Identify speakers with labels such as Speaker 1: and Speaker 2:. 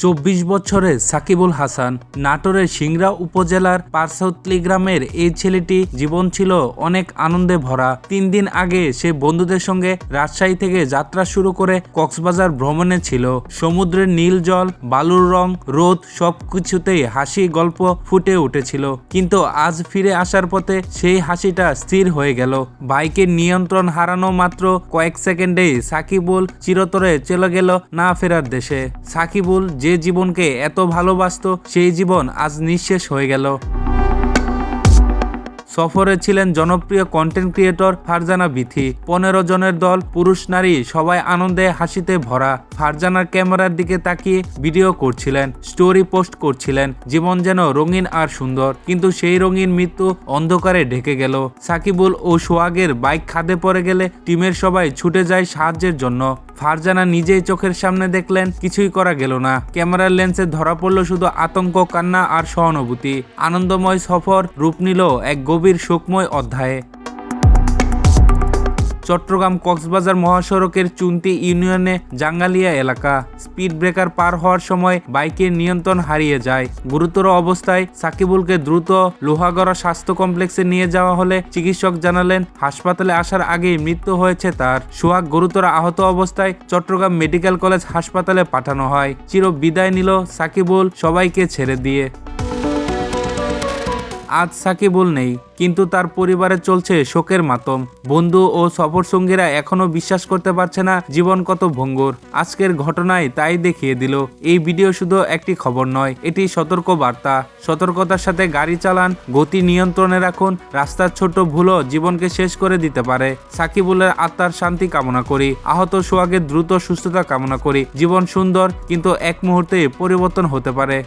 Speaker 1: চব্বিশ বছরের সাকিবুল হাসান নাটোরের সিংড়া উপজেলার পার্সৌতলি গ্রামের এই ছেলেটি জীবন ছিল অনেক আনন্দে ভরা। তিন দিন আগে সে বন্ধুদের সঙ্গে রাজশাহী থেকে যাত্রা শুরু করে কক্সবাজার ভ্রমণে ছিল। সমুদ্রের নীল জল, বালুর রং, রোদ সবকিছুতেই হাসি গল্প ফুটে উঠেছিল। কিন্তু আজ ফিরে আসার পথে সেই হাসিটা স্থির হয়ে গেল। বাইকের নিয়ন্ত্রণ হারানো মাত্র কয়েক সেকেন্ডেই সাকিবুল চিরতরে চলে গেল না ফেরার দেশে। সাকিবুল যে জীবনকে এত ভালোবাসতো, সেই জীবন আজ নিঃশেষ হয়ে গেল। সফরে ছিলেন জনপ্রিয় কন্টেন্ট ক্রিয়েটর ফারজানা বিথি। পনেরো জনের দল, পুরুষ, নারী, সবাই আনন্দে হাসিতে ভরা। ফারজানার ক্যামেরার দিকে তাকিয়ে ভিডিও করছিলেন স্টোরি পোস্ট করছিলেন। জীবন যেন রঙিন আর সুন্দর, কিন্তু সেই রঙিন মৃত্যু অন্ধকারে ঢেকে গেল। সাকিবুল ও সোহাগের বাইক খাদে পড়ে গেলে টিমের সবাই ছুটে যায় সাহায্যের জন্য। ফারজানা নিজেই চোখের সামনে দেখলেন, কিছুই করা গেল না। ক্যামেরার লেন্সে ধরা পড়ল শুধু আতঙ্ক, কান্না আর সহানুভূতি। আনন্দময় সফর রূপ নিল এক গভীর শোকময় অধ্যায়ে। চট্টগ্রাম কক্সবাজার মহাসড়কের চুন্তি ইউনিয়নে জাঙ্গালিয়া এলাকা। স্পিড ব্রেকার পার হওয়ার সময় বাইকের নিয়ন্ত্রণ হারিয়ে যায়। গুরুতর অবস্থায় সাকিবুলকে দ্রুত লোহাগড়া স্বাস্থ্য কমপ্লেক্সে নিয়ে যাওয়া হলে চিকিৎসক জানালেন, হাসপাতালে আসার আগেই মৃত্যু হয়েছে তার। সোহাগ গুরুতর আহত অবস্থায় চট্টগ্রাম মেডিকেল কলেজ হাসপাতালে পাঠানো হয়। চির বিদায় নিল সাকিবুল সবাইকে ছেড়ে দিয়ে। আজ সাকিবুল নেই, কিন্তু তার পরিবারে চলছে শোকের মাতম। বন্ধু ও সফর সঙ্গীরা এখনও বিশ্বাস করতে পারছে না জীবন কত ভঙ্গুর। আজকের ঘটনায় তাই দেখিয়ে দিল, এই ভিডিও শুধু একটি খবর নয়, এটি সতর্ক বার্তা সতর্কতার সাথে গাড়ি চালান, গতি নিয়ন্ত্রণে রাখুন, রাস্তার ছোট ভুলও জীবনকে শেষ করে দিতে পারে। সাকিবুলের আত্মার শান্তি কামনা করি, আহত সোহাগের দ্রুত সুস্থতা কামনা করি। জীবন সুন্দর, কিন্তু এক মুহূর্তে পরিবর্তন হতে পারে।